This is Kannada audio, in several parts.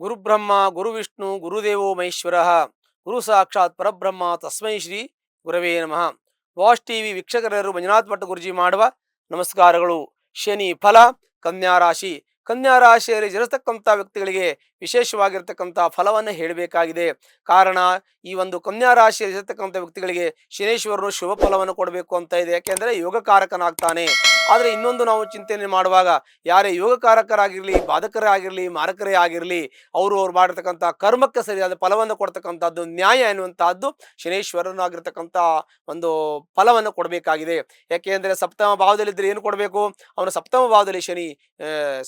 ಗುರುಬ್ರಹ್ಮ, ಗುರುವಿಷ್ಣು, ಗುರುದೇವೋ ಮಹೇಶ್ವರ. ಗುರು ಸಾಕ್ಷಾತ್ ಪರಬ್ರಹ್ಮ, ತಸ್ಮೈ ಶ್ರೀ ಗುರವೇ ನಮಃ. ವಾಶ್ ಟಿವಿ ವೀಕ್ಷಕರೆಲ್ಲರೂ ಮಂಜುನಾಥ್ ಭಟ್ ಗುರುಜಿ ಮಾಡುವ ನಮಸ್ಕಾರಗಳು. ಶನಿ ಫಲ, ಕನ್ಯಾ ರಾಶಿ. ಕನ್ಯಾ ರಾಶಿಯಲ್ಲಿ ವ್ಯಕ್ತಿಗಳಿಗೆ ವಿಶೇಷವಾಗಿರ್ತಕ್ಕಂಥ ಫಲವನ್ನು ಹೇಳಬೇಕಾಗಿದೆ. ಕಾರಣ, ಈ ಒಂದು ಕನ್ಯಾ ರಾಶಿಯಲ್ಲಿ ಇರತಕ್ಕಂಥ ವ್ಯಕ್ತಿಗಳಿಗೆ ಶನೇಶ್ವರನು ಶುಭ ಫಲವನ್ನು ಕೊಡಬೇಕು ಅಂತ ಇದೆ. ಯಾಕೆಂದರೆ ಯೋಗಕಾರಕನಾಗ್ತಾನೆ. ಆದರೆ ಇನ್ನೊಂದು ನಾವು ಚಿಂತನೆ ಮಾಡುವಾಗ, ಯಾರೇ ಯೋಗಕಾರಕರಾಗಿರಲಿ, ಬಾಧಕರಾಗಿರಲಿ ಮಾರಕರೇ ಆಗಿರಲಿ ಅವರು ಅವ್ರು ಮಾಡಿರ್ತಕ್ಕಂಥ ಕರ್ಮಕ್ಕೆ ಸರಿಯಾದ ಫಲವನ್ನು ಕೊಡ್ತಕ್ಕಂಥದ್ದು ನ್ಯಾಯ ಎನ್ನುವಂತಹದ್ದು ಶನೇಶ್ವರನಾಗಿರ್ತಕ್ಕಂಥ ಒಂದು ಫಲವನ್ನು ಕೊಡಬೇಕಾಗಿದೆ. ಯಾಕೆಂದರೆ ಸಪ್ತಮ ಭಾವದಲ್ಲಿದ್ದರೆ ಏನು ಕೊಡಬೇಕು? ಅವನು ಸಪ್ತಮ ಭಾವದಲ್ಲಿ ಶನಿ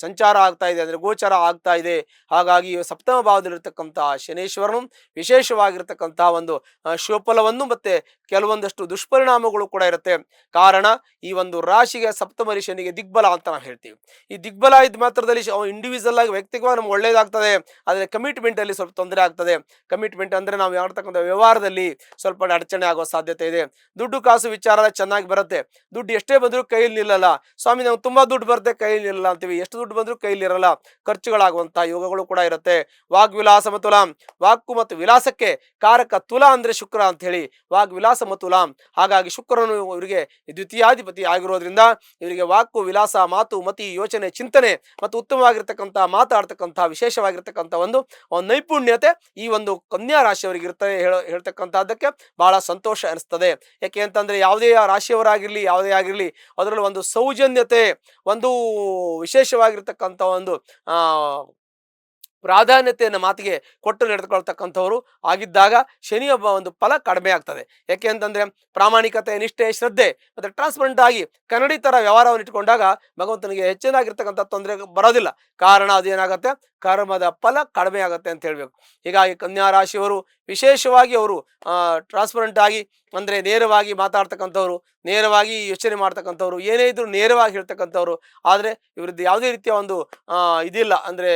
ಸಂಚಾರ ಆಗ್ತಾ ಇದೆ, ಅಂದರೆ ಗೋಚರ ಆಗ್ತಾ ಇದೆ. ಹಾಗಾಗಿ ಸಪ್ತಮ ಭಾವದಲ್ಲಿರ್ತಕ್ಕಂಥ ಶನೇಶ್ವರನು ವಿಶೇಷವಾಗಿರ್ತಕ್ಕಂಥ ಒಂದು ಶಿವಫಲವನ್ನು ಮತ್ತೆ ಕೆಲವೊಂದಷ್ಟು ದುಷ್ಪರಿಣಾಮಗಳು ಕೂಡ ಇರುತ್ತೆ. ಕಾರಣ, ಈ ಒಂದು ರಾಶಿಗೆ ಸಪ್ತಮರಿ ಶನಿಗೆ ದಿಗ್ಬಲ ಅಂತ ನಾವು ಹೇಳ್ತೀವಿ. ಈ ದಿಗ್ಬಲ ಇದ್ದ ಮಾತ್ರದಲ್ಲಿ ಇಂಡಿವಿಜುವಲ್ ಆಗಿ ವ್ಯಕ್ತಿಗವಾಗಿ ನಮ್ಗೆ ಒಳ್ಳೇದಾಗ್ತದೆ. ಆದರೆ ಕಮಿಟ್ಮೆಂಟ್ ಅಲ್ಲಿ ಸ್ವಲ್ಪ ತೊಂದರೆ ಆಗ್ತದೆ. ಕಮಿಟ್ಮೆಂಟ್ ಅಂದ್ರೆ ನಾವು ಮಾಡ್ತಕ್ಕಂಥ ವ್ಯವಹಾರದಲ್ಲಿ ಸ್ವಲ್ಪ ಅಡಚಣೆ ಆಗೋ ಸಾಧ್ಯತೆ ಇದೆ. ದುಡ್ಡು ಕಾಸು ವಿಚಾರ ಚೆನ್ನಾಗಿ ಬರುತ್ತೆ. ದುಡ್ಡು ಎಷ್ಟೇ ಬಂದರೂ ಕೈಯಲ್ಲಿ ನಿಲ್ಲಲ್ಲ. ಸ್ವಾಮಿ ನಾವು ತುಂಬಾ ದುಡ್ಡು ಬರುತ್ತೆ, ಕೈಯಲ್ಲಿ ನಿಲ್ಲಲ್ಲ ಅಂತೀವಿ. ಎಷ್ಟು ದುಡ್ಡು ಬಂದರೂ ಕೈಯಲ್ಲಿ ಇರಲ್ಲ. ಖರ್ಚುಗಳಾಗುವಂತ ಯೋಗಗಳು ಕೂಡ ಇರುತ್ತೆ. ವಾಗ್ವಿಲಾಸ ಮತ್ತು ಮತುಲಾಂ. ವಾಕ್ಕು ಮತ್ತು ವಿಲಾಸಕ್ಕೆ ಕಾರಕ ತುಲಾ ಅಂದ್ರೆ ಶುಕ್ರ ಅಂತ ಹೇಳಿ ವಾಗ್ವಿಲಾಸ ಮತ್ತು ಮತುಲಾಂ. ಹಾಗಾಗಿ ಶುಕ್ರನು ಇವರಿಗೆ ದ್ವಿತೀಯಾಧಿಪತಿ ಆಗಿರೋದ್ರಿಂದ ಇವರಿಗೆ ವಾಕು, ವಿಲಾಸ, ಮಾತು, ಮತಿ, ಯೋಚನೆ, ಚಿಂತನೆ ಮತ್ತು ಉತ್ತಮವಾಗಿರ್ತಕ್ಕಂಥ, ಮಾತಾಡ್ತಕ್ಕಂಥ, ವಿಶೇಷವಾಗಿರ್ತಕ್ಕಂಥ ಒಂದು ನೈಪುಣ್ಯತೆ ಈ ಒಂದು ಕನ್ಯಾ ರಾಶಿಯವರಿಗೆ ಇರ್ತದೆ ಹೇಳ, ಹೇಳ್ತಕ್ಕಂಥದ್ದಕ್ಕೆ ಬಹಳ ಸಂತೋಷ ಅನಿಸ್ತದೆ ಯಾಕೆ ಅಂತಂದ್ರೆ ಯಾವುದೇ ರಾಶಿಯವರಾಗಿರಲಿ, ಯಾವುದೇ ಆಗಿರಲಿ, ಅದರಲ್ಲಿ ಒಂದು ಸೌಜನ್ಯತೆ, ಒಂದು ವಿಶೇಷವಾಗಿರ್ತಕ್ಕಂಥ ಒಂದು ಪ್ರಾಧಾನ್ಯತೆಯನ್ನು ಮಾತಿಗೆ ಕೊಟ್ಟು ನಡೆದುಕೊಳ್ತಕ್ಕಂಥವ್ರು ಆಗಿದ್ದಾಗ ಶನಿಯ ಒಂದು ಫಲ ಕಡಿಮೆ ಆಗ್ತದೆ. ಯಾಕೆ ಅಂತಂದರೆ ಪ್ರಾಮಾಣಿಕತೆ, ನಿಷ್ಠೆ, ಶ್ರದ್ಧೆ ಮತ್ತು ಟ್ರಾನ್ಸ್ಪರೆಂಟ್ ಆಗಿ ಕನ್ನಡಿ ಥರ ವ್ಯವಹಾರವನ್ನು ಇಟ್ಕೊಂಡಾಗ ಭಗವಂತನಿಗೆ ಹೆಚ್ಚಿನಾಗಿರ್ತಕ್ಕಂಥ ತೊಂದರೆ ಬರೋದಿಲ್ಲ. ಕಾರಣ ಅದೇನಾಗುತ್ತೆ? ಕರ್ಮದ ಫಲ ಕಡಿಮೆ ಆಗುತ್ತೆ ಅಂತ ಹೇಳಬೇಕು. ಹೀಗಾಗಿ ಕನ್ಯಾ ರಾಶಿಯವರು ವಿಶೇಷವಾಗಿ ಅವರು ಟ್ರಾನ್ಸ್ಪರೆಂಟ್ ಆಗಿ, ಅಂದರೆ ನೇರವಾಗಿ ಮಾತಾಡ್ತಕ್ಕಂಥವ್ರು, ನೇರವಾಗಿ ಯೋಚನೆ ಮಾಡ್ತಕ್ಕಂಥವ್ರು, ಏನೇ ಇದ್ರು ನೇರವಾಗಿ ಹೇಳ್ತಕ್ಕಂಥವ್ರು, ಆದರೆ ಇವ್ರದ್ದು ಯಾವುದೇ ರೀತಿಯ ಒಂದು ಇದಿಲ್ಲ. ಅಂದರೆ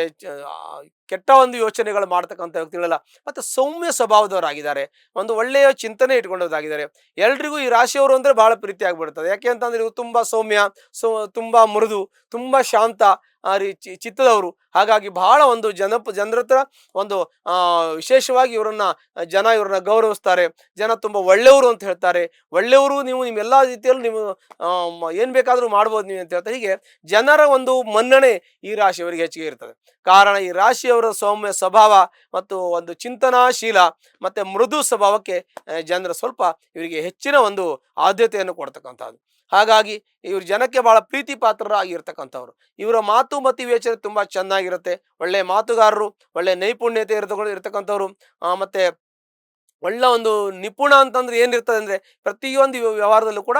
ಕೆಟ್ಟ ಒಂದು ಯೋಚನೆಗಳು ಮಾಡ್ತಕ್ಕಂಥ ವ್ಯಕ್ತಿಗಳಲ್ಲ. ಮತ್ತು ಸೌಮ್ಯ ಸ್ವಭಾವದವರಾಗಿದ್ದಾರೆ. ಒಂದು ಒಳ್ಳೆಯ ಚಿಂತನೆ ಇಟ್ಕೊಂಡೋದಾಗಿದ್ದಾರೆ ಎಲ್ರಿಗೂ ಈ ರಾಶಿಯವರು ಅಂದರೆ ಬಹಳ ಪ್ರೀತಿ ಆಗ್ಬಿಡ್ತದೆ ಯಾಕೆ ಅಂತಂದ್ರೆ ಇವರು ತುಂಬ ಸೌಮ್ಯ, ಸೊ, ತುಂಬ ಮೃದು, ತುಂಬ ಶಾಂತ ಆ ರೀ ಚಿತ್ತದವರು. ಹಾಗಾಗಿ ಬಹಳ ಒಂದು ಜನಪ ಜನರ ಹತ್ರ ಒಂದು ವಿಶೇಷವಾಗಿ ಇವರನ್ನ, ಜನ ಇವ್ರನ್ನ ಗೌರವಿಸ್ತಾರೆ. ಜನ ತುಂಬಾ ಒಳ್ಳೆಯವರು ಅಂತ ಹೇಳ್ತಾರೆ. ಒಳ್ಳೆಯವರು ನೀವು ನಿಮ್ಮ ಎಲ್ಲಾ ರೀತಿಯಲ್ಲೂ ನೀವು ಏನು ಬೇಕಾದರೂ ಮಾಡ್ಬೋದು ನೀವು ಅಂತ ಹೇಳ್ತಾರೆ. ಹೀಗೆ ಜನರ ಒಂದು ಮನ್ನಣೆ ಈ ರಾಶಿಯವರಿಗೆ ಹೆಚ್ಚಿಗೆ ಇರ್ತದೆ. ಕಾರಣ ಈ ರಾಶಿಯವರ ಸೌಮ್ಯ ಸ್ವಭಾವ ಮತ್ತು ಒಂದು ಚಿಂತನಾಶೀಲ ಮತ್ತೆ ಮೃದು ಸ್ವಭಾವಕ್ಕೆ ಜನರು ಸ್ವಲ್ಪ ಇವರಿಗೆ ಹೆಚ್ಚಿನ ಒಂದು ಆದ್ಯತೆಯನ್ನು ಕೊಡ್ತಕ್ಕಂಥದ್ದು. ಹಾಗಾಗಿ ಇವ್ರ ಜನಕ್ಕೆ ಬಹಳ ಪ್ರೀತಿ ಪಾತ್ರರಾಗಿರ್ತಕ್ಕಂಥವ್ರು ಇವರ ಮಾತು ಮತ್ತು ವಿವೇಚನೆ ತುಂಬ ಚೆನ್ನಾಗಿರುತ್ತೆ. ಒಳ್ಳೆ ಮಾತುಗಾರರು, ಒಳ್ಳೆ ನೈಪುಣ್ಯತೆ ಇರತಕ್ಕ ಇರ್ತಕ್ಕಂಥವ್ರು. ಮತ್ತೆ ಒಳ್ಳೆ ಒಂದು ನಿಪುಣ ಅಂತಂದ್ರೆ ಏನಿರ್ತದೆ ಅಂದ್ರೆ ಪ್ರತಿಯೊಂದು ವ್ಯವಹಾರದಲ್ಲೂ ಕೂಡ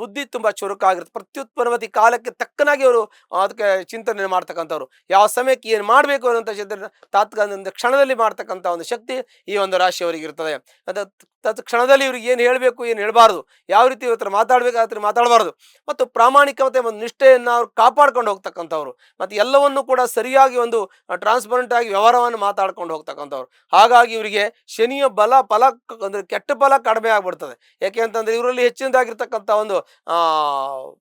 ಬುದ್ಧಿ ತುಂಬಾ ಚುರುಕಾಗಿರುತ್ತೆ. ಪ್ರತ್ಯುತ್ಪನ್ನವತಿ ಕಾಲಕ್ಕೆ ತಕ್ಕನಾಗಿ ಅವರು ಅದಕ್ಕೆ ಚಿಂತನೆ ಮಾಡ್ತಕ್ಕಂಥವ್ರು. ಯಾವ ಸಮಯಕ್ಕೆ ಏನು ಮಾಡಬೇಕು ಅನ್ನೋಂಥ ಚಿಂತನೆ ತಾತ್ಕಾಲಿಕ ಕ್ಷಣದಲ್ಲಿ ಮಾಡ್ತಕ್ಕಂಥ ಒಂದು ಶಕ್ತಿ ಈ ಒಂದು ರಾಶಿಯವರಿಗೆ ಇರ್ತದೆ ಅದು ತತ್ ಕ್ಷಣದಲ್ಲಿ ಇವ್ರಿಗೆ ಏನು ಹೇಳಬೇಕು, ಏನು ಹೇಳಬಾರ್ದು, ಯಾವ ರೀತಿ ಇವ್ರ ಮಾತಾಡ್ಬೇಕು ಆ ರೀತಿ ಮಾತಾಡಬಾರ್ದು, ಮತ್ತು ಪ್ರಾಮಾಣಿಕತೆ ಮತ್ತು ನಿಷ್ಠೆಯನ್ನು ಅವ್ರು ಕಾಪಾಡ್ಕೊಂಡು ಹೋಗ್ತಕ್ಕಂಥವ್ರು, ಮತ್ತು ಎಲ್ಲವನ್ನು ಕೂಡ ಸರಿಯಾಗಿ ಒಂದು ಟ್ರಾನ್ಸ್ಪರೆಂಟ್ ಆಗಿ ವ್ಯವಹಾರವನ್ನು ಮಾತಾಡ್ಕೊಂಡು ಹೋಗ್ತಕ್ಕಂಥವ್ರು. ಹಾಗಾಗಿ ಇವರಿಗೆ ಶನಿಯ ಬಲ, ಫಲ ಅಂದರೆ ಕೆಟ್ಟ ಫಲ ಕಡಿಮೆ ಆಗ್ಬಿಡ್ತದೆ. ಯಾಕೆ ಅಂತಂದರೆ ಇವರಲ್ಲಿ ಹೆಚ್ಚಿನದಾಗಿರ್ತಕ್ಕಂಥ ಒಂದು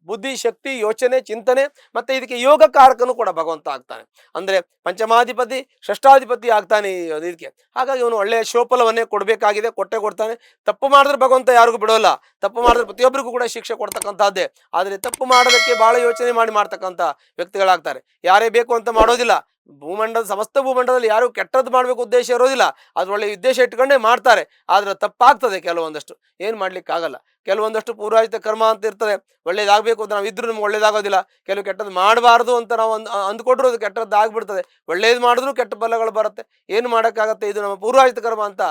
ಬುದ್ಧಿ, ಶಕ್ತಿ, ಯೋಚನೆ, ಚಿಂತನೆ, ಮತ್ತು ಇದಕ್ಕೆ ಯೋಗ ಕಾರಕನು ಕೂಡ ಭಗವಂತ ಆಗ್ತಾನೆ. ಅಂದರೆ ಪಂಚಮಾಧಿಪತಿ, ಷಷ್ಠಾಧಿಪತಿ ಆಗ್ತಾನೆ ಇದಕ್ಕೆ. ಹಾಗಾಗಿ ಇವನು ಒಳ್ಳೆಯ ಶೋಫಲವನ್ನೇ ಕೊಡಬೇಕಾಗಿದೆ, ಕೊಟ್ಟೆ ಕೊಡ್ತಾನೆ. ತಪ್ಪು ಮಾಡಿದ್ರೆ ಭಗವಂತ ಯಾರಿಗೂ ಬಿಡೋಲ್ಲ. ತಪ್ಪು ಮಾಡಿದ್ರೆ ಪ್ರತಿಯೊಬ್ಬರಿಗೂ ಕೂಡ ಶಿಕ್ಷೆ ಕೊಡ್ತಕ್ಕಂಥದ್ದೇ. ಆದರೆ ತಪ್ಪು ಮಾಡೋದಕ್ಕೆ ಬಹಳ ಯೋಚನೆ ಮಾಡಿ ಮಾಡ್ತಕ್ಕಂಥ ವ್ಯಕ್ತಿಗಳಾಗ್ತಾರೆ. ಯಾರೇ ಬೇಕು ಅಂತ ಮಾಡೋದಿಲ್ಲ. ಭೂಮಂಡಲ ಸಮಸ್ತ ಭೂಮಂಡಲದಲ್ಲಿ ಯಾರು ಕೆಟ್ಟದ್ದು ಮಾಡಬೇಕು ಉದ್ದೇಶ ಇರೋದಿಲ್ಲ. ಅದರೊಳ್ಳೆ ಉದ್ದೇಶ ಇಟ್ಕೊಂಡೇ ಮಾಡ್ತಾರೆ. ಆದ್ರೆ ತಪ್ಪಾಗ್ತದೆ ಕೆಲವೊಂದಷ್ಟು. ಏನು ಮಾಡ್ಲಿಕ್ಕೆ ಆಗಲ್ಲ ಕೆಲವೊಂದಷ್ಟು ಪೂರ್ವಾಜಿತ ಕರ್ಮ ಅಂತ ಇರ್ತದೆ. ಒಳ್ಳೇದಾಗಬೇಕು ಅಂತ ನಾವು ಇದ್ರೂ ನಮ್ಗೆ ಒಳ್ಳೇದಾಗೋದಿಲ್ಲ. ಕೆಲವು ಕೆಟ್ಟದ್ದು ಮಾಡಬಾರ್ದು ಅಂತ ನಾವು ಅಂದ್ ಅಂದ್ಕೊಟ್ರು ಅದು ಕೆಟ್ಟದ್ದು ಆಗ್ಬಿಡ್ತದೆ. ಒಳ್ಳೇದು ಮಾಡಿದ್ರು ಕೆಟ್ಟ ಬಲಗಳು ಬರುತ್ತೆ. ಏನು ಮಾಡೋಕ್ಕಾಗತ್ತೆ? ಇದು ನಮ್ಮ ಪೂರ್ವಾಜಿತ ಕರ್ಮ ಅಂತ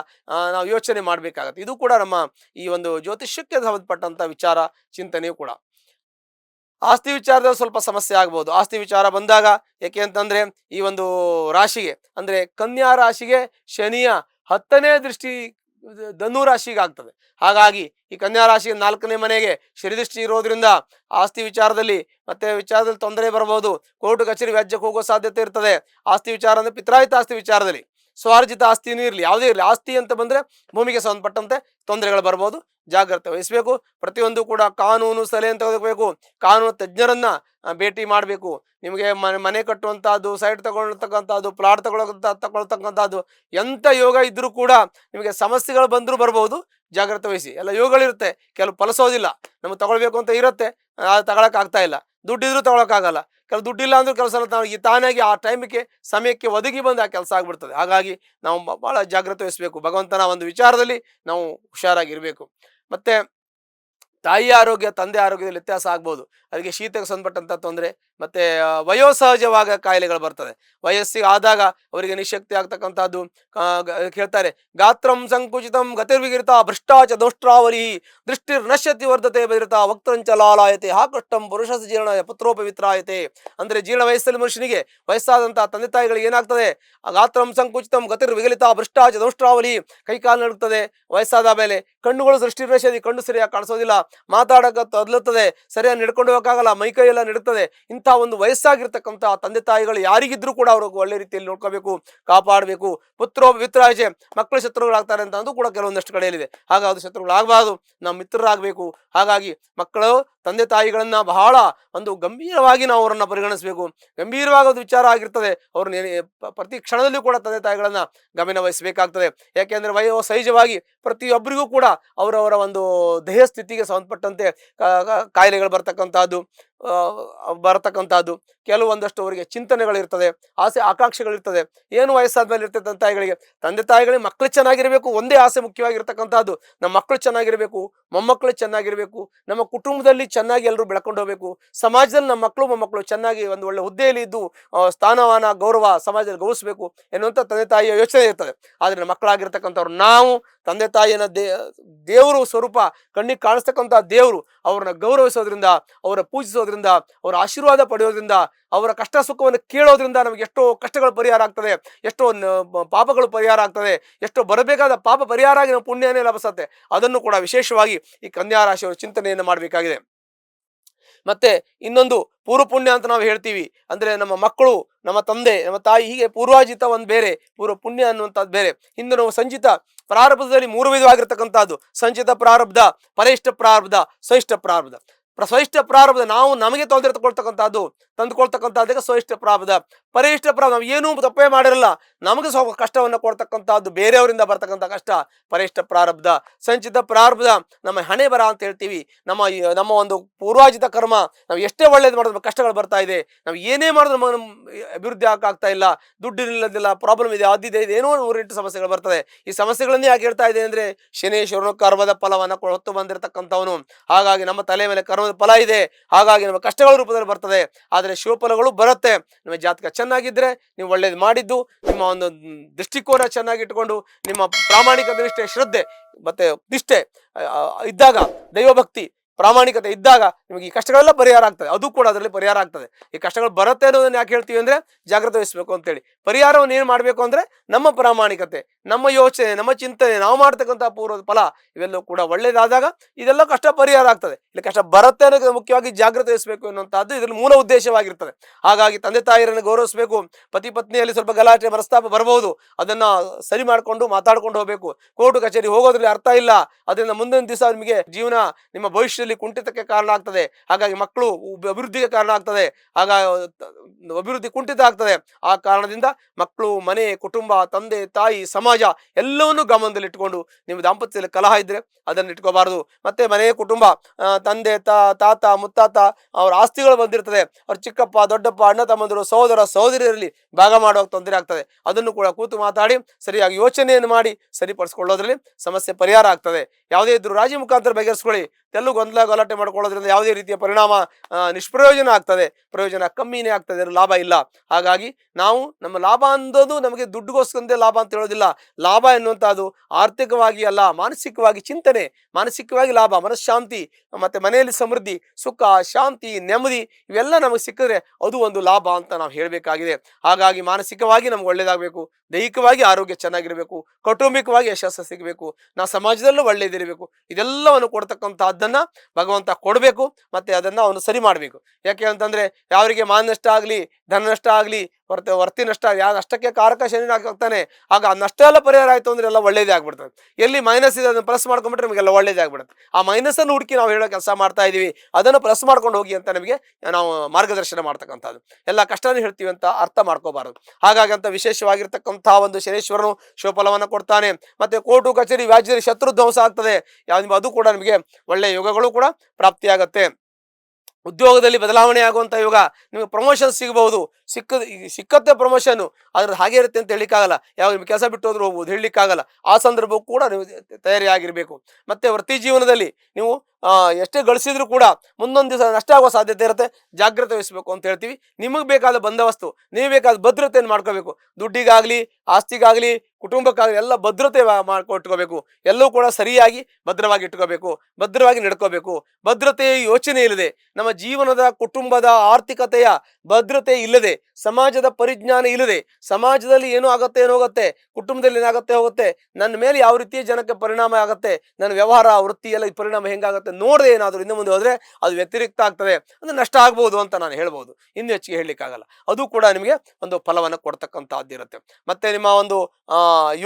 ನಾವು ಯೋಚನೆ ಮಾಡಬೇಕಾಗತ್ತೆ. ಇದು ಕೂಡ ನಮ್ಮ ಈ ಒಂದು ಜ್ಯೋತಿಷ್ಯಕ್ಕೆ ಸಂಬಂಧಪಟ್ಟಂಥ ವಿಚಾರ, ಚಿಂತನೆಯೂ ಕೂಡ. ಆಸ್ತಿ ವಿಚಾರದಲ್ಲಿ ಸ್ವಲ್ಪ ಸಮಸ್ಯೆ ಆಗ್ಬೋದು. ಆಸ್ತಿ ವಿಚಾರ ಬಂದಾಗ ಯಾಕೆ ಅಂತಂದ್ರೆ ಈ ಒಂದು ರಾಶಿಗೆ, ಅಂದ್ರೆ ಕನ್ಯಾ ರಾಶಿಗೆ ಶನಿಯ ಹತ್ತನೇ ದೃಷ್ಟಿ, ಧನು ರಾಶಿಗೆ ಆಗ್ತದೆ. ಹಾಗಾಗಿ ಈ ಕನ್ಯಾ ರಾಶಿಗೆ ನಾಲ್ಕನೇ ಮನೆಗೆ ಶನಿದೃಷ್ಟಿ ಇರೋದ್ರಿಂದ ಆಸ್ತಿ ವಿಚಾರದಲ್ಲಿ ಮತ್ತೆ ವಿಚಾರದಲ್ಲಿ ತೊಂದರೆ ಬರಬಹುದು. ಕೋರ್ಟ್, ಕಚೇರಿ, ವ್ಯಾಜ್ಯಕ್ಕೆ ಹೋಗೋ ಸಾಧ್ಯತೆ ಇರ್ತದೆ. ಆಸ್ತಿ ವಿಚಾರ ಅಂದ್ರೆ ಪಿತ್ರಾಯಿತ ಆಸ್ತಿ ವಿಚಾರದಲ್ಲಿ. ಸ್ವಾರ್ಜಿತ ಆಸ್ತಿನೂ ಇರಲಿ, ಯಾವುದೇ ಇರಲಿ. ಆಸ್ತಿ ಅಂತ ಬಂದರೆ ಭೂಮಿಗೆ ಸಂಬಂಧಪಟ್ಟಂತೆ ತೊಂದರೆಗಳು ಬರ್ಬೋದು. ಜಾಗ್ರತೆ ವಹಿಸಬೇಕು. ಪ್ರತಿಯೊಂದು ಕೂಡ ಕಾನೂನು ಸಲಹೆಯನ್ನು ತೆಗೆದುಕೋಬೇಕು ಕಾನೂನು ತಜ್ಞರನ್ನ ಭೇಟಿ ಮಾಡಬೇಕು. ನಿಮಗೆ ಮನೆ ಕಟ್ಟುವಂತಹದ್ದು ಸೈಟ್ ತಗೊಳ್ತಕ್ಕಂಥದ್ದು ಪ್ಲಾಟ್ ತಗೊಳ್ಳೋಂಥ ತಗೊಳ್ತಕ್ಕಂಥದ್ದು ಎಂಥ ಯೋಗ ಇದ್ದರೂ ಕೂಡ ನಿಮಗೆ ಸಮಸ್ಯೆಗಳು ಬಂದರೂ ಬರ್ಬೋದು. ಜಾಗ್ರತೆ ವಹಿಸಿ. ಎಲ್ಲ ಯೋಗಗಳಿರುತ್ತೆ. ಕೆಲವು ಫಲಿಸೋದಿಲ್ಲ. ನಮಗೆ ತಗೊಳ್ಬೇಕು ಅಂತ ಇರುತ್ತೆ. ಅದು ತಗೊಳಕ್ಕಾಗ್ತಾ ಇಲ್ಲ. ದುಡ್ಡಿದ್ರೂ ತಗೊಳಕ್ಕಾಗಲ್ಲ. ಕೆಲವು ದುಡ್ಡಿಲ್ಲ ಅಂದ್ರೂ ಕೆಲಸ ನಾವು ತಾನಾಗಿ ಆ ಟೈಮಿಗೆ ಸಮಯಕ್ಕೆ ಒದಗಿ ಬಂದು ಆ ಕೆಲಸ ಆಗ್ಬಿಡ್ತದೆ. ಹಾಗಾಗಿ ನಾವು ಬಹಳ ಜಾಗ್ರತೆ ವಹಿಸಬೇಕು. ಭಗವಂತನ ಒಂದು ವಿಚಾರದಲ್ಲಿ ನಾವು ಹುಷಾರಾಗಿರ್ಬೇಕು. ಮತ್ತೆ ತಾಯಿಯ ಆರೋಗ್ಯ, ತಂದೆ ಆರೋಗ್ಯದಲ್ಲಿ ವ್ಯತ್ಯಾಸ ಆಗ್ಬೋದು. ಅದಕ್ಕೆ ಶೀತಕ್ಕೆ ಸಂಬಂಧಪಟ್ಟಂತ ತೊಂದರೆ ಮತ್ತೆ ವಯೋ ವಯೋಸಹಜವಾಗ ಕಾಯಿಲೆಗಳು ಬರ್ತದೆ. ವಯಸ್ಸಿಗೆ ಆದಾಗ ಅವರಿಗೆ ನಿಶಕ್ತಿ ಆಗ್ತಕ್ಕಂಥದ್ದು ಹೇಳ್ತಾರೆ, ಗಾತ್ರಂ ಸಂಕುಚಿತಂ ಗತಿರ್ವಿಗಿರಿತ ಭ್ರಷ್ಟಾಚ ದೋಷ್ಟ್ರಾವಲಿ ದೃಷ್ಟಿರ್ ನಶ್ಯತಿ ವರ್ಧತೆ ಬೆದಿರಿತ ವಕ್ತಂಚ ಲಾಲಾಯತೆ ಹಾಕಷ್ಟಂ ಪುರುಷ ಜೀರ್ಣ ಪುತ್ರೋಪವಿತ್ರಾಯತೆ. ಅಂದ್ರೆ ಜೀರ್ಣ ವಯಸ್ಸಲ್ಲಿ ಮನುಷ್ಯನಿಗೆ ವಯಸ್ಸಾದಂತಹ ತಂದೆ ತಾಯಿಗಳಿಗೆ ಏನಾಗ್ತದೆ? ಗಾತ್ರಂ ಸಂಕುಚಿತಂ ಗತಿರ್ ವಿಗಲಿತ ಭ್ರಷ್ಟಾಚ ದೋಷ್ಟ್ರಾವಲಿ ಕೈ ಕಾಲು ನಡುತ್ತದೆ ವಯಸ್ಸಾದ ಮೇಲೆ ಕಣ್ಣುಗಳು ದೃಷ್ಟಿ ನಶ್ಯತಿ ಕಣ್ಣು ಸರಿಯಾಗಿ ಕಾಣಿಸೋದಿಲ್ಲ, ಮಾತಾಡಕ ತೊದಲುತ್ತದೆ ಸರಿಯಾಗಿ ನಡ್ಕೊಂಡು ಹೋಗಕ್ಕಾಗಲ್ಲ ಮೈಕೈ ಎಲ್ಲ ನಡುತ್ತದೆ ಇಂಥ ಒಂದು ವಯಸ್ಸಾಗಿರ್ತಕ್ಕಂಥ ತಂದೆ ತಾಯಿಗಳು ಯಾರಿಗಿದ್ರು ಕೂಡ ಅವ್ರಿಗೆ ಒಳ್ಳೆ ರೀತಿಯಲ್ಲಿ ನೋಡ್ಕೋಬೇಕು, ಕಾಪಾಡಬೇಕು. ಪುತ್ರೋ ವಿತ್ರಾಜೆ ಮಕ್ಕಳು ಶತ್ರುಗಳಾಗ್ತಾರೆ ಅಂತ ಅಂದು ಕೂಡ ಕೆಲವೊಂದಷ್ಟು ಕಡೆಯಲ್ಲಿದೆ. ಹಾಗಾಗಿ ಶತ್ರುಗಳಾಗಬಾರ್ದು. ನಮ್ಮ ಮಿತ್ರರಾಗಬೇಕು. ಹಾಗಾಗಿ ಮಕ್ಕಳು ತಂದೆ ತಾಯಿಗಳನ್ನ ಬಹಳ ಒಂದು ಗಂಭೀರವಾಗಿ ನಾವು ಅವರನ್ನ ಪರಿಗಣಿಸಬೇಕು. ಗಂಭೀರವಾದ ವಿಚಾರ ಆಗಿರ್ತದೆ. ಅವ್ರನ್ನ ಪ್ರತಿ ಕ್ಷಣದಲ್ಲೂ ಕೂಡ ತಂದೆ ತಾಯಿಗಳನ್ನ ಗಮನ ವಹಿಸಬೇಕಾಗ್ತದೆ. ಯಾಕೆಂದ್ರೆ ವಯೋ, ಸಹಜವಾಗಿ ಪ್ರತಿಯೊಬ್ಬರಿಗೂ ಕೂಡ ಅವರವರ ಒಂದು ದೇಹ ಸ್ಥಿತಿಗೆ ಸಂಬಂಧಪಟ್ಟಂತೆ ಕಾಯಿಲೆಗಳು ಬರ್ತಕ್ಕಂಥದ್ದು ಬರತಕ್ಕಂಥದ್ದು ಕೆಲವೊಂದಷ್ಟು ಅವರಿಗೆ ಚಿಂತನೆಗಳಿರ್ತದೆ, ಆಸೆ ಆಕಾಂಕ್ಷೆಗಳಿರ್ತದೆ. ಏನು ವಯಸ್ಸಾದ ಮೇಲೆ ಇರ್ತದೆ ತಂದೆ ತಾಯಿಗಳಿಗೆ? ತಂದೆ ತಾಯಿಗಳಿಗೆ ಮಕ್ಕಳು ಚೆನ್ನಾಗಿರಬೇಕು, ಒಂದೇ ಆಸೆ ಮುಖ್ಯವಾಗಿರ್ತಕ್ಕಂಥದ್ದು. ನಮ್ಮ ಮಕ್ಕಳು ಚೆನ್ನಾಗಿರಬೇಕು, ಮೊಮ್ಮಕ್ಕಳು ಚೆನ್ನಾಗಿರಬೇಕು, ನಮ್ಮ ಕುಟುಂಬದಲ್ಲಿ ಚೆನ್ನಾಗಿ ಎಲ್ಲರೂ ಬೆಳ್ಕೊಂಡು ಹೋಗ್ಬೇಕು. ಸಮಾಜದಲ್ಲಿ ನಮ್ಮ ಮಕ್ಕಳು ಮೊಮ್ಮಕ್ಕಳು ಚೆನ್ನಾಗಿ ಒಂದು ಒಳ್ಳೆ ಹುದ್ದೆಯಲ್ಲಿ ಇದ್ದು ಸ್ಥಾನಮಾನ, ಗೌರವ ಸಮಾಜದಲ್ಲಿ ಗೌರವಿಸಬೇಕು ಎನ್ನುವಂಥ ತಂದೆ ತಾಯಿಯ ಯೋಚನೆ ಇರ್ತದೆ. ಆದರೆ ಮಕ್ಕಳಾಗಿರ್ತಕ್ಕಂಥವ್ರು ನಾವು ತಂದೆ ತಾಯಿಯನ್ನ ದೇ, ದೇವರು ಸ್ವರೂಪ, ಕಣ್ಣಿಗೆ ಕಾಣಿಸ್ತಕ್ಕಂಥ ದೇವರು ಅವ್ರನ್ನ ಗೌರವಿಸೋದ್ರಿಂದ ಅವರ ಪೂಜಿಸೋದ್ರಿಂದ, ಅವರ ಆಶೀರ್ವಾದ ಪಡೆಯೋದ್ರಿಂದ, ಅವರ ಕಷ್ಟ ಸುಖವನ್ನು ಕೇಳೋದ್ರಿಂದ ನಮಗೆ ಎಷ್ಟೋ ಕಷ್ಟಗಳು ಪರಿಹಾರ ಆಗ್ತದೆ, ಎಷ್ಟೋ ಪಾಪಗಳು ಪರಿಹಾರ ಆಗ್ತದೆ, ಎಷ್ಟೋ ಬರಬೇಕಾದ ಪಾಪ ಪರಿಹಾರ ಆಗಿ ನಾವು ಪುಣ್ಯನೇ ಲಭಿಸುತ್ತೆ. ಅದನ್ನು ಕೂಡ ವಿಶೇಷವಾಗಿ ಈ ಕನ್ಯಾ ರಾಶಿಯವರು ಚಿಂತನೆಯನ್ನು ಮಾಡಬೇಕಾಗಿದೆ. ಮತ್ತೆ ಇನ್ನೊಂದು ಪೂರ್ವ ಪುಣ್ಯ ಅಂತ ನಾವು ಹೇಳ್ತೀವಿ. ಅಂದ್ರೆ ನಮ್ಮ ಮಕ್ಕಳು, ನಮ್ಮ ತಂದೆ, ನಮ್ಮ ತಾಯಿ ಹೀಗೆ ಪೂರ್ವಾಜಿತ ಒಂದು ಬೇರೆ ಪೂರ್ವ ಪುಣ್ಯ ಅನ್ನುವಂಥದ್ದು ಬೇರೆ. ಹಿಂದೆ ನಾವು ಸಂಚಿತ ಪ್ರಾರಬ್ಧದಲ್ಲಿ ಮೂರು ವಿಧವಾಗಿರ್ತಕ್ಕಂಥದ್ದು. ಸಂಚಿತ ಪ್ರಾರಬ್ಧ ಪರಿಷ್ಠ ಪ್ರಾರಬ್ಧ ಸಹಿಷ್ಠ ಪ್ರಾರಬ್ಧ ಪ್ರ- ಸ್ವಯಿಷ್ಠ ಪ್ರಾರಬ್ಧ ನಾವು ನಮಗೆ ತೊಂದರೆ ತಗೊಳ್ತಕ್ಕಂಥದ್ದು, ತಂದುಕೊಳ್ತಕ್ಕಂಥದ್ದಕ್ಕೆ ಸ್ವಯಿಷ್ಠ ಪ್ರಾರಬ್ಧ ಪರಿಷ್ಠ ಪ್ರಾರಬ್ಧ ನಾವು ಏನೂ ತಪ್ಪೇ ಮಾಡಿರಲ್ಲ. ನಮಗೆ ಸ್ವಲ್ಪ ಕಷ್ಟವನ್ನು ಕೊಡ್ತಕ್ಕಂಥದ್ದು, ಬೇರೆಯವರಿಂದ ಬರ್ತಕ್ಕಂಥ ಕಷ್ಟ. ಪರಿಷ್ಠ ಪ್ರಾರಬ್ಧ, ಸಂಚಿತ ಪ್ರಾರಬ್ಧ, ನಮ್ಮ ಹಣೆ ಬರ ಅಂತ ಹೇಳ್ತೀವಿ. ನಮ್ಮ ನಮ್ಮ ಒಂದು ಪೂರ್ವಾಜಿತ ಕರ್ಮ, ನಾವು ಎಷ್ಟೇ ಒಳ್ಳೇದು ಮಾಡಿದ್ರು ಕಷ್ಟಗಳು ಬರ್ತಾ ಇದೆ. ನಾವು ಏನೇ ಮಾಡಿದ್ರು ನಮ್ಮ ಅಭಿವೃದ್ಧಿ ಆಗ್ತಾ ಇಲ್ಲ. ದುಡ್ಡಿನಿಲ್ಲದಿಲ್ಲ ಪ್ರಾಬ್ಲಮ್ ಇದೆ ಅದಿದೆ ಏನೋ ನೂರೆಂಟು ಸಮಸ್ಯೆಗಳು ಬರ್ತದೆ. ಈ ಸಮಸ್ಯೆಗಳನ್ನೇ ಯಾಕೆ ಹೇಳ್ತಾ ಇದೆ ಅಂದ್ರೆ, ಶನೇಶ್ವರನು ಕರ್ಮದ ಫಲವನ್ನು ಹೊತ್ತು ಬಂದಿರತಕ್ಕಂಥವನು. ಹಾಗಾಗಿ ನಮ್ಮ ತಲೆ ಮೇಲೆ ಕರ್ಮದ ಫಲ ಇದೆ. ಹಾಗಾಗಿ ನಮ್ಮ ಕಷ್ಟಗಳ ರೂಪದಲ್ಲಿ ಬರ್ತದೆ. ಆದರೆ ಶಿವಫಲಗಳು ಬರುತ್ತೆ. ನಮ್ಮ ಜಾತಕ ಚೆನ್ನಾಗಿದ್ರೆ ನೀವು ಒಳ್ಳೇದು ಮಾಡಿದ್ದು, ನಿಮ್ಮ ಒಂದು ದೃಷ್ಟಿಕೋನ ಚೆನ್ನಾಗಿ ಇಟ್ಕೊಂಡು ನಿಮ್ಮ ಪ್ರಾಮಾಣಿಕ ನಿಷ್ಠೆ ಶ್ರದ್ಧೆ ಮತ್ತು ನಿಷ್ಠೆ ಇದ್ದಾಗ ದೈವಭಕ್ತಿ ಪ್ರಾಮಾಣಿಕತೆ ಇದ್ದಾಗ ನಿಮಗೆ ಈ ಕಷ್ಟಗಳೆಲ್ಲ ಪರಿಹಾರ ಆಗ್ತದೆ. ಅದು ಕೂಡ ಅದರಲ್ಲಿ ಪರಿಹಾರ ಆಗ್ತದೆ. ಈ ಕಷ್ಟಗಳು ಬರುತ್ತೆ ಅನ್ನೋದನ್ನ ಯಾಕೆ ಹೇಳ್ತೀವಿ ಅಂದ್ರೆ ಜಾಗ್ರತೆ ವಹಿಸಬೇಕು ಅಂತೇಳಿ. ಪರಿಹಾರವನ್ನು ಏನು ಮಾಡಬೇಕು ಅಂದ್ರೆ ನಮ್ಮ ಪ್ರಾಮಾಣಿಕತೆ, ನಮ್ಮ ಯೋಚನೆ, ನಮ್ಮ ಚಿಂತನೆ, ನಾವು ಮಾಡ್ತಕ್ಕಂಥ ಪೂರ್ವದ ಫಲ ಇವೆಲ್ಲವೂ ಕೂಡ ಒಳ್ಳೇದಾದಾಗ ಇದೆಲ್ಲ ಕಷ್ಟ ಪರಿಹಾರ ಆಗ್ತದೆ. ಇಲ್ಲಿ ಕಷ್ಟ ಬರುತ್ತೆ ಅನ್ನೋದು ಮುಖ್ಯವಾಗಿ ಜಾಗ್ರತೆ ವಹಿಸಬೇಕು ಅನ್ನುವಂಥದ್ದು ಇದರಲ್ಲಿ ಮೂಲ ಉದ್ದೇಶವಾಗಿರ್ತದೆ. ಹಾಗಾಗಿ ತಂದೆ ತಾಯಿಯರನ್ನು ಗೌರವಿಸಬೇಕು, ಪತಿ ಪತ್ನಿಯಲ್ಲಿ ಸ್ವಲ್ಪ ಗಲಾಟೆ, ಮನಸ್ತಾಪ ಬರಬಹುದು. ಅದನ್ನ ಸರಿ ಮಾಡಿಕೊಂಡು ಮಾತಾಡ್ಕೊಂಡು ಹೋಗಬೇಕು. ಕೋರ್ಟ್ ಕಚೇರಿ ಹೋಗೋದ್ರಲ್ಲಿ ಅರ್ಥ ಇಲ್ಲ. ಅದರಿಂದ ಮುಂದಿನ ದಿವಸ ನಿಮಗೆ ಜೀವನ, ನಿಮ್ಮ ಭವಿಷ್ಯದಲ್ಲಿ ಕುಂಠಿತಕ್ಕೆ ಕಾರಣ ಆಗ್ತದೆ. ಹಾಗಾಗಿ ಮಕ್ಕಳು ಅಭಿವೃದ್ಧಿಗೆ ಕಾರಣ ಆಗ್ತದೆ. ಆಗ ಅಭಿವೃದ್ಧಿ ಕುಂಠಿತ ಆಗ್ತದೆ. ಆ ಕಾರಣದಿಂದ ಮಕ್ಕಳು, ಮನೆ, ಕುಟುಂಬ, ತಂದೆ, ತಾಯಿ, ಸಮಾಜ ಎಲ್ಲವನ್ನೂ ಗಮನದಲ್ಲಿಟ್ಟುಕೊಂಡು ನಿಮ್ಮ ದಾಂಪತ್ಯದಲ್ಲಿ ಕಲಹ ಇದ್ರೆ ಅದನ್ನು ಇಟ್ಕೋಬಾರದು. ಮತ್ತೆ ಮನೆ, ಕುಟುಂಬ ತಂದೆ ತಾತ, ಮುತ್ತಾತ ಅವ್ರ ಆಸ್ತಿಗಳು ಬಂದಿರ್ತದೆ. ಅವ್ರ ಚಿಕ್ಕಪ್ಪ, ದೊಡ್ಡಪ್ಪ, ಅಣ್ಣ, ತಮ್ಮಂದಿರು, ಸಹೋದರ, ಸಹೋದರಿಯರಲ್ಲಿ ಭಾಗ ಮಾಡುವಾಗ ತೊಂದರೆ ಆಗ್ತದೆ. ಅದನ್ನು ಕೂಡ ಕೂತು ಮಾತಾಡಿ, ಸರಿಯಾಗಿ ಯೋಚನೆಯನ್ನು ಮಾಡಿ, ಸರಿಪಡಿಸ್ಕೊಳ್ಳೋದ್ರಲ್ಲಿ ಸಮಸ್ಯೆ ಪರಿಹಾರ ಆಗ್ತದೆ. ಯಾವುದೇ ಇದ್ರು ರಾಜಿ ಮುಖಾಂತರ ಬಗೆಹರಿಸ್ಕೊಳ್ಳಿ. ತೆಲ್ಲು ಗೊಂದಲ ಗಲಾಟೆ ಮಾಡ್ಕೊಳ್ಳೋದ್ರಿಂದ ಯಾವುದೇ ರೀತಿಯ ಪರಿಣಾಮ ನಿಷ್ಪ್ರಯೋಜನ ಆಗ್ತದೆ. ಪ್ರಯೋಜನ ಕಮ್ಮಿನೇ ಆಗ್ತದೆ ಲಾಭ ಇಲ್ಲ. ಹಾಗಾಗಿ ನಾವು ನಮ್ಮ ಲಾಭ ಅಂದೋದು ನಮಗೆ ದುಡ್ಡುಗೋಸ್ಕರದೇ ಲಾಭ ಅಂತ ಹೇಳೋದಿಲ್ಲ. ಲಾಭ ಎನ್ನುವಂಥದ್ದು ಆರ್ಥಿಕವಾಗಿ ಅಲ್ಲ, ಮಾನಸಿಕವಾಗಿ ಚಿಂತನೆ, ಮಾನಸಿಕವಾಗಿ ಲಾಭ, ಮನಃಶಾಂತಿ, ಮತ್ತು ಮನೆಯಲ್ಲಿ ಸಮೃದ್ಧಿ, ಸುಖ, ಶಾಂತಿ, ನೆಮ್ಮದಿ ಇವೆಲ್ಲ ನಮಗೆ ಸಿಕ್ಕಿದ್ರೆ ಅದು ಒಂದು ಲಾಭ ಅಂತ ನಾವು ಹೇಳಬೇಕಾಗಿದೆ. ಹಾಗಾಗಿ ಮಾನಸಿಕವಾಗಿ ನಮ್ಗೆ ಒಳ್ಳೇದಾಗಬೇಕು. ದೈಹಿಕವಾಗಿ ಆರೋಗ್ಯ ಚೆನ್ನಾಗಿರಬೇಕು, ಕೌಟುಂಬಿಕವಾಗಿ ಯಶಸ್ಸು ಸಿಗಬೇಕು ನಾವು ಸಮಾಜದಲ್ಲೂ ಒಳ್ಳೇದಿರಬೇಕು. ಇದೆಲ್ಲವನ್ನು ಕೊಡ್ತಕ್ಕಂಥದ್ದನ್ನ ಭಗವಂತ ಕೊಡಬೇಕು, ಮತ್ತೆ ಅದನ್ನ ಅವನು ಸರಿ ಮಾಡಬೇಕು. ಯಾಕೆ ಅಂತಂದ್ರೆ ಯಾರಿಗೆ ಮಾನ ನಷ್ಟ ಆಗಲಿ ಧನ ನಷ್ಟ ಆಗಲಿ ಹೊರತು ವರ್ತಿ ನಷ್ಟ ಯಾವ ನಷ್ಟಕ್ಕೆ ಕಾರಕ ಶನಿ ಹೋಗ್ತಾನೆ ಆಗ ಆ ನಷ್ಟ ಎಲ್ಲ ಪರಿಹಾರ ಆಯಿತು ಅಂದ್ರೆ ಎಲ್ಲ ಒಳ್ಳೇದೇ ಆಗ್ಬಿಡ್ತದೆ. ಎಲ್ಲಿ ಮೈನಸ್ ಇದೆ ಅದನ್ನು ಪ್ಲಸ್ ಮಾಡ್ಕೊಂಡ್ಬಿಟ್ರೆ ನಮಗೆಲ್ಲ ಒಳ್ಳೇದೇ ಆಗ್ಬಿಡುತ್ತೆ. ಆ ಮೈನಸ್ ಅನ್ನು ಹುಡುಕಿ ನಾವು ಹೇಳೋ ಕೆಲಸ ಮಾಡ್ತಾ ಇದೀವಿ, ಅದನ್ನು ಪ್ಲಸ್ ಮಾಡ್ಕೊಂಡು ಹೋಗಿ ಅಂತ ನಮಗೆ ನಾವು ಮಾರ್ಗದರ್ಶನ ಮಾಡ್ತಕ್ಕಂಥದ್ದು. ಎಲ್ಲ ಕಷ್ಟನೂ ಹೇಳ್ತೀವಿ ಅಂತ ಅರ್ಥ ಮಾಡ್ಕೋಬಾರದು. ಹಾಗಾಗಿ ಅಂತ ವಿಶೇಷವಾಗಿರ್ತಕ್ಕಂಥ ಒಂದು ಶನೇಶ್ವರನು ಶಿವಫಲವನ್ನು ಕೊಡ್ತಾನೆ. ಮತ್ತೆ ಕೋಟು ಕಚೇರಿ ವ್ಯಾಜ್ಯದಲ್ಲಿ ಶತ್ರು ಧ್ವಂಸ ಆಗ್ತದೆ ಯಾವ ಅದು ಕೂಡ ನಿಮಗೆ ಒಳ್ಳೆಯ ಯೋಗಗಳು ಕೂಡ ಪ್ರಾಪ್ತಿಯಾಗತ್ತೆ. ಉದ್ಯೋಗದಲ್ಲಿ ಬದಲಾವಣೆ ಆಗುವಂಥ ಯೋಗ, ನಿಮಗೆ ಪ್ರಮೋಷನ್ ಸಿಗಬಹುದು. ಸಿಕ್ಕ ಸಿಕ್ಕತ್ತೆ ಪ್ರಮೋಷನ್ ಅದ್ರ ಹಾಗೆ ಇರುತ್ತೆ ಅಂತ ಹೇಳಿಕ್ಕಾಗಲ್ಲ ಯಾವ ನಿಮ್ಗೆ ಕೆಲಸ ಬಿಟ್ಟು ಹೋದ್ರು ಹೋಗ್ಬೋದು, ಹೇಳಲಿಕ್ಕಾಗಲ್ಲ. ಆ ಸಂದರ್ಭಕ್ಕೂ ಕೂಡ ನೀವು ತಯಾರಿಯಾಗಿರಬೇಕು. ಮತ್ತೆ ವೃತ್ತಿ ಜೀವನದಲ್ಲಿ ನೀವು ಎಷ್ಟೇ ಗಳಿಸಿದ್ರು ಕೂಡ ಮುಂದೊಂದು ದಿವಸ ನಷ್ಟ ಆಗುವ ಸಾಧ್ಯತೆ ಇರುತ್ತೆ. ಜಾಗ್ರತೆ ವಹಿಸಬೇಕು ಅಂತ ಹೇಳ್ತೀವಿ. ನಿಮಗೆ ಬೇಕಾದ ಬಂದೋಬಸ್ತು ನೀವು ಬೇಕಾದ ಭದ್ರತೆಯನ್ನು ಮಾಡ್ಕೋಬೇಕು. ದುಡ್ಡಿಗಾಗಲಿ, ಆಸ್ತಿಗಾಗಲಿ, ಕುಟುಂಬಕ್ಕಾಗಲಿ ಎಲ್ಲ ಭದ್ರತೆ ಮಾಡ್ಕೊಟ್ಕೋಬೇಕು. ಎಲ್ಲವೂ ಕೂಡ ಸರಿಯಾಗಿ ಭದ್ರವಾಗಿ ಇಟ್ಕೋಬೇಕು. ಭದ್ರವಾಗಿ ನಡ್ಕೋಬೇಕು. ಭದ್ರತೆಯ ಯೋಚನೆ ಇಲ್ಲದೆ ನಮ್ಮ ಜೀವನದ, ಕುಟುಂಬದ ಆರ್ಥಿಕತೆಯ ಭದ್ರತೆ ಇಲ್ಲದೆ, ಸಮಾಜದ ಪರಿಜ್ಞಾನ ಇಲ್ಲದೆ, ಸಮಾಜದಲ್ಲಿ ಏನು ಆಗುತ್ತೆ ಏನೋ ಹೋಗುತ್ತೆ ಕುಟುಂಬದಲ್ಲಿ ಏನಾಗುತ್ತೆ ಹೋಗುತ್ತೆ, ನನ್ನ ಮೇಲೆ ಯಾವ ರೀತಿಯ ಜನಕ್ಕೆ ಪರಿಣಾಮ ಆಗುತ್ತೆ, ನನ್ನ ವ್ಯವಹಾರ, ವೃತ್ತಿ ಎಲ್ಲ ಪರಿಣಾಮ ಹೆಂಗಾಗುತ್ತೆ ನೋಡದೆ ಏನಾದರೂ ಇನ್ನು ಮುಂದೆ ಹೋದರೆ ಅದು ವ್ಯತಿರಿಕ್ತ ಆಗ್ತದೆ ಅಂದರೆ ನಷ್ಟ ಆಗ್ಬೋದು ಅಂತ ನಾನು ಹೇಳ್ಬೋದು. ಇನ್ನು ಹೆಚ್ಚಿಗೆ ಹೇಳಲಿಕ್ಕಾಗಲ್ಲ. ಅದು ಕೂಡ ನಿಮಗೆ ಒಂದು ಫಲವನ್ನು ಕೊಡ್ತಕ್ಕಂಥದ್ದಿರುತ್ತೆ ಮತ್ತೆ ನಿಮ್ಮ ಒಂದು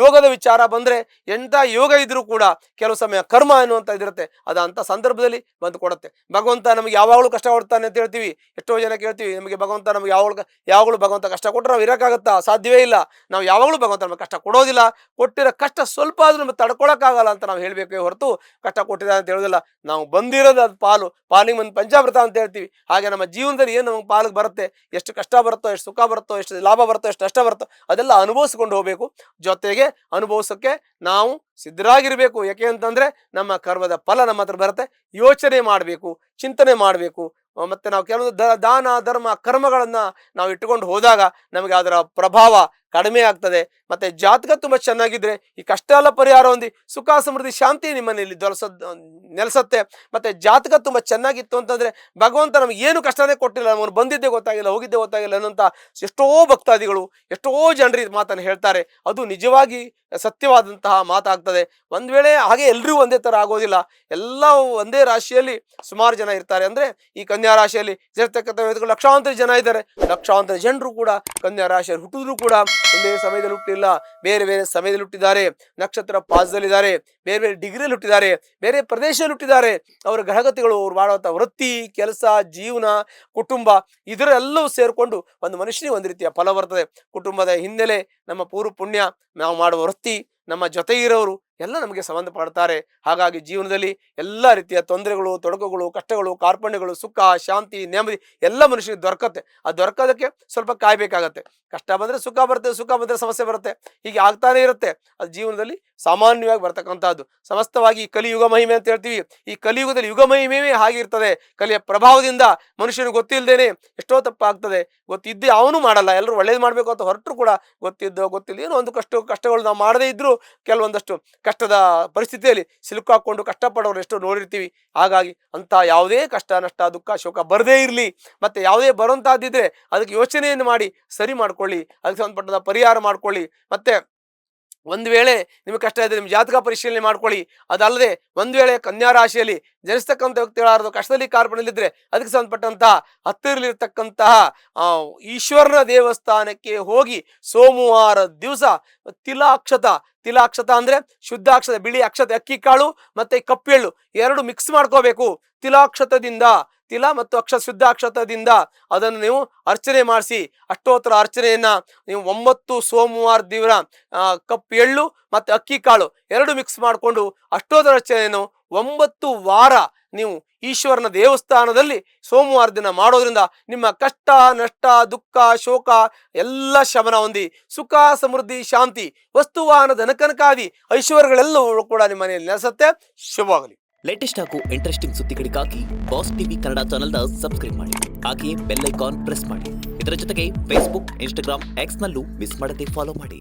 ಯೋಗದ ವಿಚಾರ ಬಂದರೆ ಎಂಥ ಯೋಗ ಇದ್ದರೂ ಕೂಡ ಕೆಲವು ಸಮಯ ಕರ್ಮ ಅನ್ನುವಂಥ ಇದಿರುತ್ತೆ ಅದು ಅಂಥ ಸಂದರ್ಭದಲ್ಲಿ ಬಂದು ಕೊಡುತ್ತೆ. ಭಗವಂತ ನಮಗೆ ಯಾವಾಗಲೂ ಕಷ್ಟ ಕೊಡ್ತಾನೆ ಅಂತ ಹೇಳ್ತೀವಿ. ಎಷ್ಟೋ ಜನ ಕೇಳ್ತೀವಿ, ನಮಗೆ ಭಗವಂತ ನಮಗೆ ಯಾವಾಗಲೂ ಯಾವಾಗಲೂ ಭಗವಂತ ಕಷ್ಟ ಕೊಟ್ಟರೆ ನಾವು ಇರೋಕ್ಕಾಗತ್ತಾ? ಸಾಧ್ಯವೇ ಇಲ್ಲ. ನಾವು ಯಾವಾಗಲೂ ಭಗವಂತ ನಮಗೆ ಕಷ್ಟ ಕೊಡೋದಿಲ್ಲ. ಕೊಟ್ಟಿರೋ ಕಷ್ಟ ಸ್ವಲ್ಪ ಆದರೂ ನಮಗೆ ತಡ್ಕೊಳಕ್ಕಾಗಲ್ಲ ಅಂತ ನಾವು ಹೇಳಬೇಕೇ ಹೊರತು ಕಷ್ಟ ಕೊಟ್ಟಿದ್ದಾರೆ ಅಂತ ಹೇಳೋದಿಲ್ಲ. ನಾವು ಬಂದಿರೋದು ಅದು ಪಾಲು. ಪಾಲಿಗೆ ಒಂದು ಪಂಚಾಮೃತ ಅಂತ ಹೇಳ್ತೀವಿ. ಹಾಗೆ ನಮ್ಮ ಜೀವನದಲ್ಲಿ ಏನು ನಮಗೆ ಪಾಲಿಗೆ ಬರುತ್ತೆ? ಎಷ್ಟು ಕಷ್ಟ ಬರುತ್ತೋ, ಎಷ್ಟು ಸುಖ ಬರುತ್ತೋ, ಎಷ್ಟು ಲಾಭ ಬರುತ್ತೋ, ಎಷ್ಟು ನಷ್ಟ ಬರುತ್ತೋ, ಅದೆಲ್ಲ ಅನುಭವಿಸ್ಕೊಂಡು ಹೋಗಬೇಕು. ಜೊತೆಗೆ ಅನುಭವಿಸೋಕ್ಕೆ ನಾವು ಸಿದ್ಧರಾಗಿರಬೇಕು. ಯಾಕೆ ಅಂತಂದರೆ ನಮ್ಮ ಕರ್ಮದ ಫಲ ನಮ್ಮ ಹತ್ರ ಬರುತ್ತೆ. ಯೋಚನೆ ಮಾಡಬೇಕು, ಚಿಂತನೆ ಮಾಡಬೇಕು. ಮತ್ತೆ ನಾವು ಕೆಲವೊಂದು ದಾನ ಧರ್ಮ ಕರ್ಮಗಳನ್ನ ನಾವು ಇಟ್ಟುಕೊಂಡು ಹೋದಾಗ ನಮಗೆ ಅದರ ಪ್ರಭಾವ ಕಡಿಮೆ ಆಗ್ತದೆ. ಮತ್ತೆ ಜಾತಕ ತುಂಬಾ ಚೆನ್ನಾಗಿದ್ರೆ ಈ ಕಷ್ಟ ಎಲ್ಲ ಪರಿಹಾರ ಹೊಂದಿ ಸುಖ, ಸಮೃದ್ಧಿ, ಶಾಂತಿ ನಿಮ್ಮನೆಯಲ್ಲಿ ದೊರಸ, ನೆಲೆಸತ್ತೆ. ಮತ್ತೆ ಜಾತಕ ತುಂಬಾ ಚೆನ್ನಾಗಿತ್ತು ಅಂತಂದ್ರೆ ಭಗವಂತ ನಮ್ಗೆ ಏನು ಕಷ್ಟನೇ ಕೊಟ್ಟಿಲ್ಲ. ನಮ್ಮನ್ನು ಬಂದಿದ್ದೆ ಗೊತ್ತಾಗಿಲ್ಲ, ಹೋಗಿದ್ದೆ ಗೊತ್ತಾಗಿಲ್ಲ ಅನ್ನೋಂಥ ಎಷ್ಟೋ ಭಕ್ತಾದಿಗಳು, ಎಷ್ಟೋ ಜನರು ಮಾತನ್ನು ಹೇಳ್ತಾರೆ. ಅದು ನಿಜವಾಗಿ ಸತ್ಯವಾದಂತಹ ಮಾತಾಗ್ತದೆ. ಒಂದ್ ವೇಳೆ ಹಾಗೆ ಎಲ್ರಿಗೂ ಒಂದೇ ತರ ಆಗೋದಿಲ್ಲ ಎಲ್ಲ ಒಂದೇ ರಾಶಿಯಲ್ಲಿ ಸುಮಾರು ಜನ ಇರ್ತಾರೆ. ಅಂದ್ರೆ ಈ ಕನ್ಯಾ ರಾಶಿಯಲ್ಲಿ ಸೇರ್ತಕ್ಕಂಥ ಲಕ್ಷಾಂತರ ಜನ ಇದ್ದಾರೆ. ಲಕ್ಷಾಂತರ ಜನರು ಕೂಡ ಕನ್ಯಾ ರಾಶಿಯಲ್ಲಿ ಹುಟ್ಟಿದ್ರು ಕೂಡ ಒಂದೇ ಸಮಯದಲ್ಲಿ ಹುಟ್ಟಿಲ್ಲ. ಬೇರೆ ಬೇರೆ ಸಮಯದಲ್ಲಿ ಹುಟ್ಟಿದ್ದಾರೆ. ನಕ್ಷತ್ರ ಪಾಸದಲ್ಲಿದ್ದಾರೆ ಬೇರೆ ಬೇರೆ ಡಿಗ್ರಿಯಲ್ಲಿ ಹುಟ್ಟಿದ್ದಾರೆ. ಬೇರೆ ಪ್ರದೇಶದಲ್ಲಿ ಹುಟ್ಟಿದ್ದಾರೆ. ಅವರ ಗ್ರಹಗತಿಗಳು ಅವ್ರು ಮಾಡುವಂಥ ವೃತ್ತಿ, ಕೆಲಸ, ಜೀವನ, ಕುಟುಂಬ ಇದರೆಲ್ಲವೂ ಸೇರಿಕೊಂಡು ಒಂದು ಮನುಷ್ಯನಿಗೆ ಒಂದು ರೀತಿಯ ಫಲ ಬರ್ತದೆ. ಕುಟುಂಬದ ಹಿನ್ನೆಲೆ ನಮ್ಮ ಪೂರ್ವ ಪುಣ್ಯ, ನಾವು ಮಾಡುವ ವೃತ್ತಿ, ನಮ್ಮ ಜೊತೆ ಇರೋರು ಎಲ್ಲ ನಮಗೆ ಸಂಬಂಧ ಪಡ್ತಾರೆ. ಹಾಗಾಗಿ ಜೀವನದಲ್ಲಿ ಎಲ್ಲ ರೀತಿಯ ತೊಂದರೆಗಳು, ತೊಡಕುಗಳು, ಕಷ್ಟಗಳು, ಕಾರ್ಪಣ್ಯಗಳು, ಸುಖ, ಶಾಂತಿ, ನೆಮ್ಮದಿ ಎಲ್ಲ ಮನುಷ್ಯನಿಗೆ ದೊರಕತ್ತೆ. ಆ ದೊರಕೋದಕ್ಕೆ ಸ್ವಲ್ಪ ಕಾಯಬೇಕಾಗತ್ತೆ. ಕಷ್ಟ ಬಂದರೆ ಸುಖ ಬರುತ್ತೆ, ಸುಖ ಬಂದರೆ ಸಮಸ್ಯೆ ಬರುತ್ತೆ. ಹೀಗೆ ಆಗ್ತಾನೆ ಇರುತ್ತೆ. ಅದು ಜೀವನದಲ್ಲಿ ಸಾಮಾನ್ಯವಾಗಿ ಬರ್ತಕ್ಕಂಥದ್ದು. ಸಮಸ್ತವಾಗಿ ಕಲಿಯುಗ ಮಹಿಮೆ ಅಂತ ಹೇಳ್ತೀವಿ. ಈ ಕಲಿಯುಗದಲ್ಲಿ ಯುಗ ಮಹಿಮೆಯೇ ಆಗಿರ್ತದೆ ಕಲಿಯ ಪ್ರಭಾವದಿಂದ ಮನುಷ್ಯನಿಗೆ ಗೊತ್ತಿಲ್ಲದೇನೆ ಎಷ್ಟೋ ತಪ್ಪಾಗ್ತದೆ. ಗೊತ್ತಿದ್ದೆ ಅವನು ಮಾಡಲ್ಲ. ಎಲ್ಲರೂ ಒಳ್ಳೇದು ಮಾಡಬೇಕು ಅಂತ ಹೊರಟರು ಕೂಡ ಗೊತ್ತಿದ್ದೋ ಗೊತ್ತಿಲ್ಲ. ಏನೋ ಒಂದು ಕಷ್ಟ, ಕಷ್ಟಗಳು ನಾವು ಮಾಡದೇ ಇದ್ರೂ ಕೆಲವೊಂದಷ್ಟು ಕಷ್ಟದ ಪರಿಸ್ಥಿತಿಯಲ್ಲಿ ಸಿಲುಕಾಕೊಂಡು ಕಷ್ಟಪಡೋರು ಎಷ್ಟೋ ನೋಡಿರ್ತೀವಿ. ಹಾಗಾಗಿ ಅಂಥ ಯಾವುದೇ ಕಷ್ಟ, ನಷ್ಟ, ದುಃಖ, ಶೋಕ ಬರದೇ ಇರಲಿ. ಮತ್ತು ಯಾವುದೇ ಬರುವಂತಹದ್ದಿದ್ರೆ ಅದಕ್ಕೆ ಯೋಚನೆಯನ್ನು ಮಾಡಿ ಸರಿ ಮಾಡಿಕೊಳ್ಳಿ. ಅದಕ್ಕೆ ಸಂಬಂಧಪಟ್ಟದ ಪರಿಹಾರ ಮಾಡಿಕೊಳ್ಳಿ. ಮತ್ತೆ ಒಂದು ವೇಳೆ ನಿಮಗೆ ಕಷ್ಟ ಇದ್ದರೆ ನಿಮ್ಮ ಜಾತಕ ಪರಿಶೀಲನೆ ಮಾಡ್ಕೊಳ್ಳಿ. ಅದಲ್ಲದೆ ಒಂದು ವೇಳೆ ಕನ್ಯಾ ರಾಶಿಯಲ್ಲಿ ಜನಿಸ್ತಕ್ಕಂಥ ವ್ಯಕ್ತಿಗಳಾರದು ಕಷ್ಟದಲ್ಲಿ ಕಾರ್ಪಣ್ಯಲ್ಲಿದ್ರೆ ಅದಕ್ಕೆ ಸಂಬಂಧಪಟ್ಟಂತಹ ಹತ್ತಿರಲಿರ್ತಕ್ಕಂತಹ ಈಶ್ವರನ ದೇವಸ್ಥಾನಕ್ಕೆ ಹೋಗಿ ಸೋಮವಾರ ದಿವಸ ತಿಲಾಕ್ಷತ ತಿಲಾಕ್ಷತ ಅಂದರೆ ಶುದ್ಧ ಅಕ್ಷತ ಬಿಳಿ ಅಕ್ಷತೆ, ಅಕ್ಕಿ ಕಾಳು ಮತ್ತೆ ಕಪ್ಪೆಳ್ಳು ಎರಡು ಮಿಕ್ಸ್ ಮಾಡ್ಕೋಬೇಕು. ತಿಲಾಕ್ಷತದಿಂದ ತಿಲ ಮತ್ತು ಅಕ್ಷ ಶುದ್ಧ ಅಕ್ಷತದಿಂದ ಅದನ್ನು ನೀವು ಅರ್ಚನೆ ಮಾಡಿಸಿ. ಅಷ್ಟೋತ್ತರ ಅರ್ಚನೆಯನ್ನು ನೀವು ಒಂಬತ್ತು, ಸೋಮವಾರ ದಿವಸ ಕಪ್ ಎಳ್ಳು ಮತ್ತು ಅಕ್ಕಿ ಕಾಳು ಎರಡು ಮಿಕ್ಸ್ ಮಾಡಿಕೊಂಡು ಅಷ್ಟೋತ್ತರ ಅರ್ಚನೆಯನ್ನು ಒಂಬತ್ತು ವಾರ ನೀವು ಈಶ್ವರನ ದೇವಸ್ಥಾನದಲ್ಲಿ ಸೋಮವಾರ ದಿನ ಮಾಡೋದ್ರಿಂದ ನಿಮ್ಮ ಕಷ್ಟ, ನಷ್ಟ, ದುಃಖ, ಶೋಕ ಎಲ್ಲ ಶಮನ ಹೊಂದಿ ಸುಖ, ಸಮೃದ್ಧಿ, ಶಾಂತಿ, ವಸ್ತುವಾಹನ, ಧನಕನಕಾದಿ ಐಶ್ವರ್ಯಗಳೆಲ್ಲವೂ ಕೂಡ ನಿಮ್ಮ ಮನೆಯಲ್ಲಿ ನೆಲೆಸುತ್ತೆ. ಶುಭವಾಗಲಿ. ಲೇಟೆಸ್ಟ್ ಹಾಗೂ ಇಂಟ್ರೆಸ್ಟಿಂಗ್ ಸುದ್ದಿಗಳಿಗಾಗಿ ಬಾಸ್ ಟಿವಿ ಕನ್ನಡ ಚಾನೆಲ್ನ ಸಬ್ಸ್ಕ್ರೈಬ್ ಮಾಡಿ. ಹಾಗೆಯೇ ಬೆಲ್ ಐಕಾನ್ ಪ್ರೆಸ್ ಮಾಡಿ. ಇದರ ಜೊತೆಗೆ ಫೇಸ್ಬುಕ್ ಇನ್ಸ್ಟಾಗ್ರಾಮ್ ಎಕ್ಸ್ನಲ್ಲೂ ಮಿಸ್ ಮಾಡದೆ ಫಾಲೋ ಮಾಡಿ.